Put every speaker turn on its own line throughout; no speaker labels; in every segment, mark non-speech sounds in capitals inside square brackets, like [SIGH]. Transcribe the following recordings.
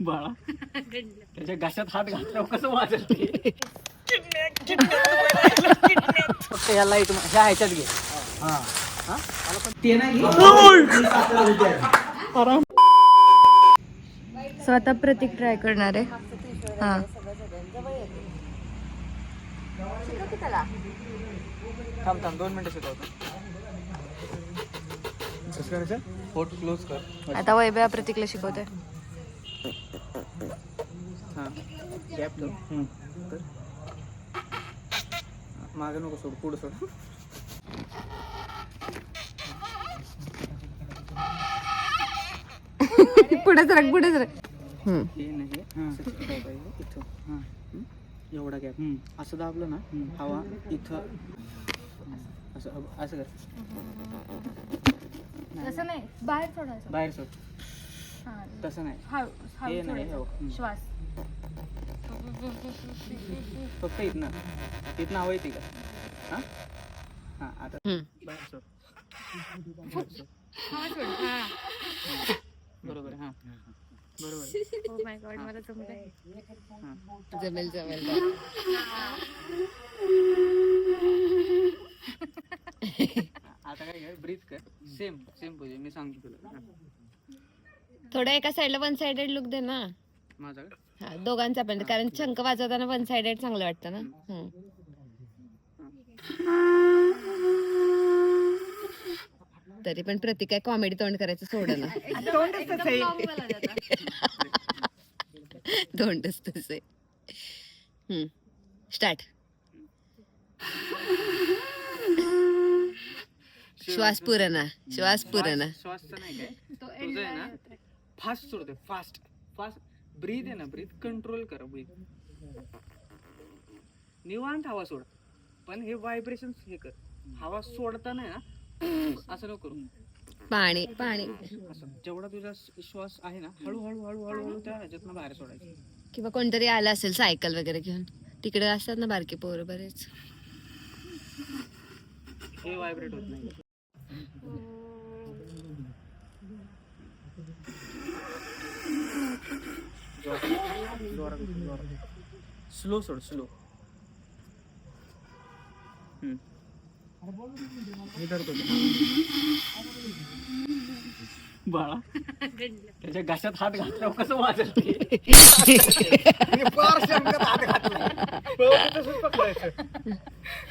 बाळा. त्याच्या घशात हात घातल्यावर कसं वाजल ते? फक्त ह्या लाइट ह्या ह्याच्यात घे. हा. हा? ते नाही घे.
सो आता प्रतीक ट्राय करणार आहे. हा.
थांब थांब दोन मिनिटं शिकवतो कसं करायचं? पोट क्लोज कर.
आता वैभव प्रतीकला शिकवतोय
हां गॅप ठेव तर. मागं नको सोड पुढं सोड.
पुढे सरक पुढे सरक. हम्म.
हे नाही असं चिकटावं पाहिजे इथं. हां. हं? एवढा गॅप असं दाबलं ना हवा इथं. असं असं कर.
तसं नाही बाहेर सोडायचं.
बाहेर सोड. तसं नाही. हे नाही हो. हं.
श्वास. [LAUGHS]
फक्त इथनं. इथनं हवा येते का हां? हां आता. बाहेर सोड बाहेर सोड. बरोबर हां बरोबर हां
जमेल जमेल.
आता काय कर ब्रीथ कर. सेम सेम पोझिशन मी सांगतो तुला. हां.
थोडं एका साईडला वन साइडेड लुक दे ना.
माझा?
हा दोघांचा पण कारण शंख वाजवताना वन साइडेड चांगलं वाटतं ना? हम्म. तरी पण प्रतीक काय कॉमेडी तोंड करायचं सोड ना. तोंडच तसे स्टार्ट श्वास पुरणा श्वास पुरणा
श्वासचं नाही काय. तुझं आहे ना? फास्ट सोडते फास्ट फास्ट ब्रीथ आहे ना ब्रीथ कंट्रोल कर ब्रीथ निवांत हवा सोड. पण हे व्हायब्रेशन हे कर. हवा सोडताना ना असं नको करू.
पाणी पाणी.
असं जेवढा तुझा श्वास आहे ना हळूहळू हळूहळू हळू त्या ह्याच्यातनं बाहेर सोडायचं.
किंवा कोणतरी आलं असेल सायकल वगैरे घेऊन तिकडे असतात ना बारके पोरं बरेच.
हे व्हायब्रेट होत नाही. स्लो सोड स्लो मी बाळा त्याच्या घशात हात कसं वाजल मी घातला. पकडायचं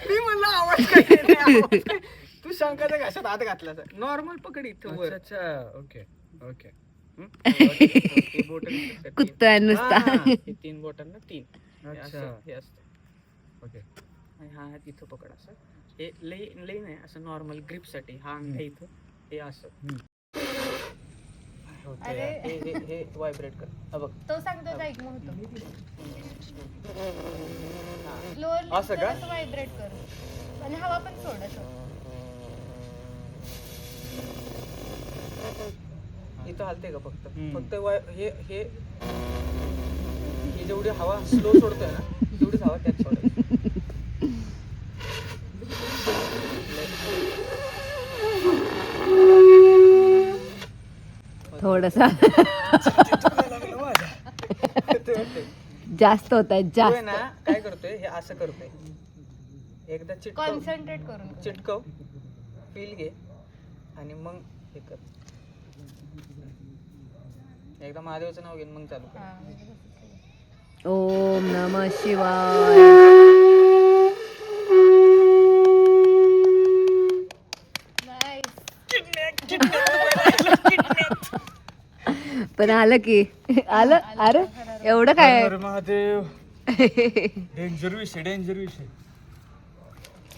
मी म्हणलं आवाज काय? तू शंकाच्या घशात हात घातला नॉर्मल पकड इथं
अच्छा ओके ओके?
कुत्ता आहे नुसता. [LAUGHS]
तीन बोटांना तीन. हे
अच्छा.
हे असतं.
ओके.
आणि हा हात इथं पकड असं. हे लई लई नाही असं नॉर्मल ग्रिपसाठी. हा अंगठा इथं. हे असं. हे व्हायब्रेट कर. हा बघ.
तो सांगतो ऐक मग
असं का?
व्हायब्रेट कर. आणि हवा पण सोड
इथं हलते का फक्त. फक्त वाय- हे हे ही जेवढी हवा स्लो सोडतोय ना तेवढीच हवा त्यात सोडायची
थोडसा. जास्त होत आहे
तो आहे
जास्त.
ना काय करतोय हे असं करतोय. एकदा चिटकव.
कॉन्सन्ट्रेट करून
चिटकव फील घे आणि मग हे कर. एकदा महादेवाचं नाव घेऊन मग चालू कर.
ओम नम शिवाय. पण आलं की आलं? अरे एवढं काय?
महादेव. डेंजर विषय डेंजर विषय.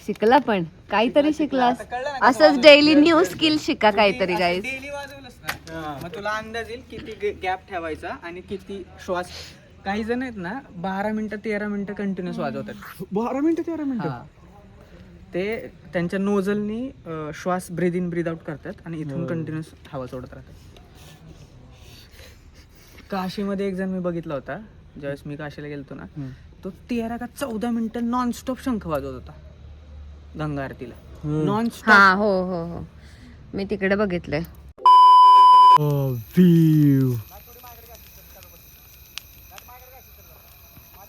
शिकला पण. काहीतरी शिकलास. असंच डेली न्यू स्किल शिका काहीतरी
ना मग तुला अंदाज येईल किती गॅप ठेवायचा आणि किती श्वास काही जण आहेत ना बारा मिनिटं तेरा मिनिटं कंटिन्युअस वाजवतात.
बारा मिनिटं तेरा मिनिटं?
हा. ते त्यांच्या नोझलनी श्वास ब्रीद इन ब्रीद आउट करतात आणि इथून कंटिन्युअस हवा सोडत राहतात. काशीमध्ये एक जण मी बघितला होता ज्यावेळेस मी काशीला गेलतो ना तो तेरा का चौदा मिनिटं नॉनस्टॉप शंख वाजवत होता गंगा आरतीला. नॉन
हा हो हो हो. मी तिकडे बघितलंय.
व्ह्यू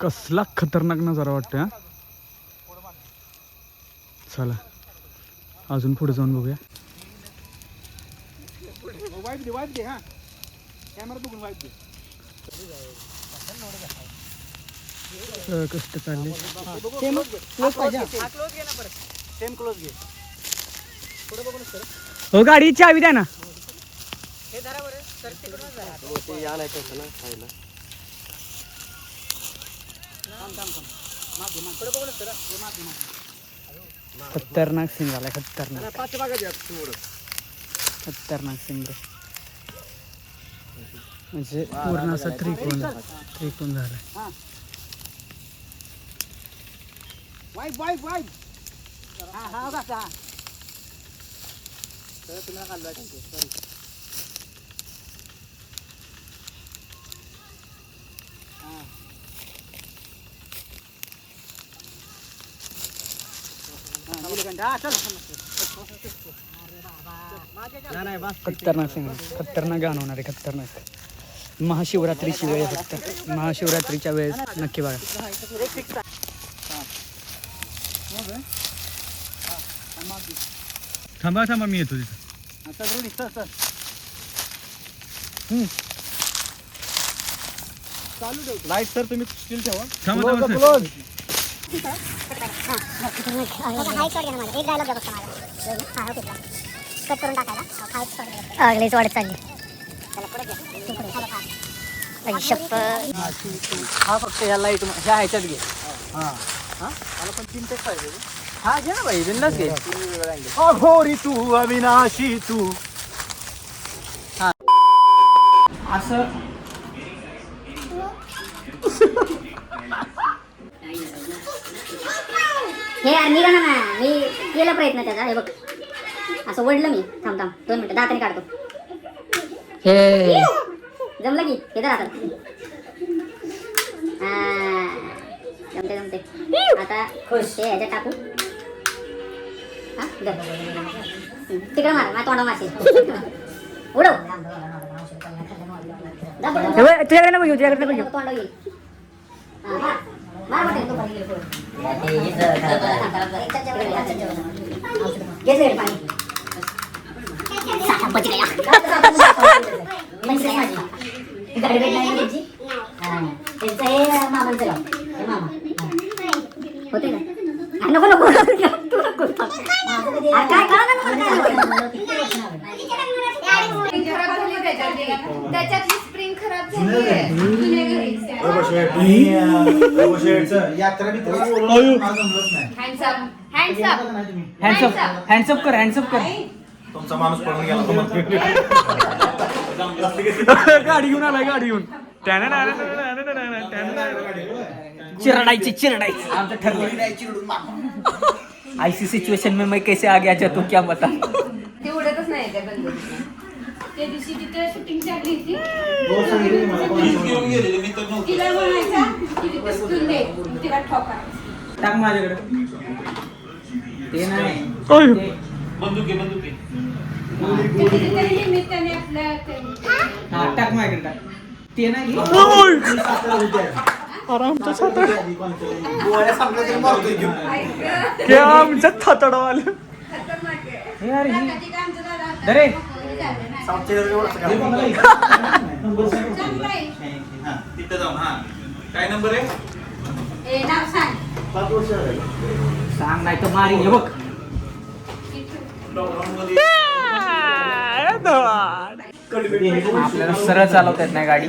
कसला खतरनाक नजारा वाटतोय हा? चला अजून पुढे जाऊन बघूया.
हा.
कष्ट चालले
सेम क्लोज पाहिजे क्लोज घे ना परत सेम क्लोज घे पुढे बघून सर
हो गाडी चावी द्या ना.
हे धरा बरं सर तिकडूनच धरा. ते यायला येतं ना खायला. थांब थांब थांब. माफ दे माफ पुढे बघून सर हे दे माफ.
खतरनाक सिंग आलाय खतरनाक.
पाच भागात
खतरनाक सिंग म्हणजे पूर्ण असा त्रिकोण त्रिकोण झालाय.
हा. वाईट वाईट वाईट. हा हा हा सर तुम्ही खाल्ला सॉरी हा हा, नीलकंठ. हा, चल. नाही, नाही, बस.
खतरनाक सिंग खतरनाक गाणं होणार आहे खतरनाक महाशिवरात्रीची वेळ फक्त महाशिवरात्रीच्या वेळेस नक्की बघा.
हा. हा.
थांबा थांबा मी येतो तिथं
हा, चल, रुडी, चल, चल.
वाढत चालली. आई शप्पथ.
हा फक्त ह्या लाइट ह्या ह्याच्यात घे. हा. हा? मला पण तीन टेक पाहिजे. हा घे ना भाई बिंदास घे. अघोरी तू अविनाशी तू. हा. असं [LAUGHS]
हे यार निघा ना मी केला प्रयत्न त्याचा. हे बघ. असं वडलं मी. थांब थांब. दोन मिनिटं. दाताने काढतो. हे. जमलं की? हे तर आता. हा. जमते जमते. आता खुश. हे ह्याच्यात टाकू. हा तिकडं मार. माझ्या तोंडा मासे उडव.
तुझ्याकडे नको घेऊ तुझ्याकडे नको घेऊ.
तोंड येईल. नको नको तू नको अरे काय कळा ना मला
स्प्रिंग खराब झाली घरी हँडसअप हँडसअप
हँडसअप हँडसअप कर हँडसअप कर.
तुमचा माणूस पडून गेला तुम्हाला
गाडी घेऊन आलाय गाडी घेऊन. चिरडायची चिरडायची. आमचं ठरलं ऐसी सिच्युएशन में मैं कैसे आ गया तो क्या बता
ते उडतच नाही त्या बंदुकीत त्या दिवशी तिथे शूटिंग चालली होती. तिला म्हणायचा की तिथे स्कूल दे तिला ठोका
टाक माझ्याकडे. ते नाही.
बंदुकी बंदुकी.
ते कितीतरी निमित्ताने आपल्या ते-
हा टाक माझ्याकडे. टाक ते नाही.
ऐक,
आमच्या ही
आता
अरे.
हे आहे.
तिथं जाऊन हा काय नंबर आहे
ए, सांग
नाही तर मारी हे बघ आपल्याला सरळ चालवता येत नाही गाडी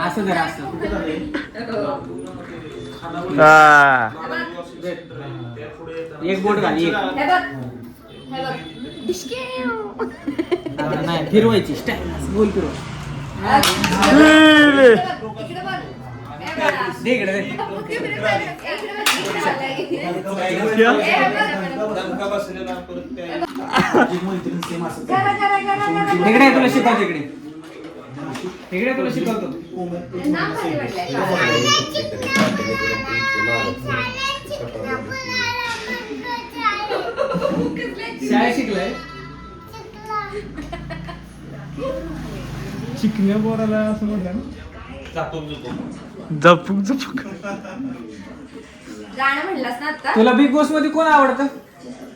असं जरा असं. एक बोट घाल एक.
हे बघ. हे बघ.
नाही फिरवायची स्टाईल गोल फिरवा. दे इकडे,
मैत्रीण असं
इकडे तुला शिकवतो इकडे. इकडे तुला शिकवतो शाळेत शिकलाय?
बोराला असं म्हटलं ना.
झपूक झपूक
गाणं म्हणलास ना आता?
तुला बिग बॉसमध्ये कोण आवडतं?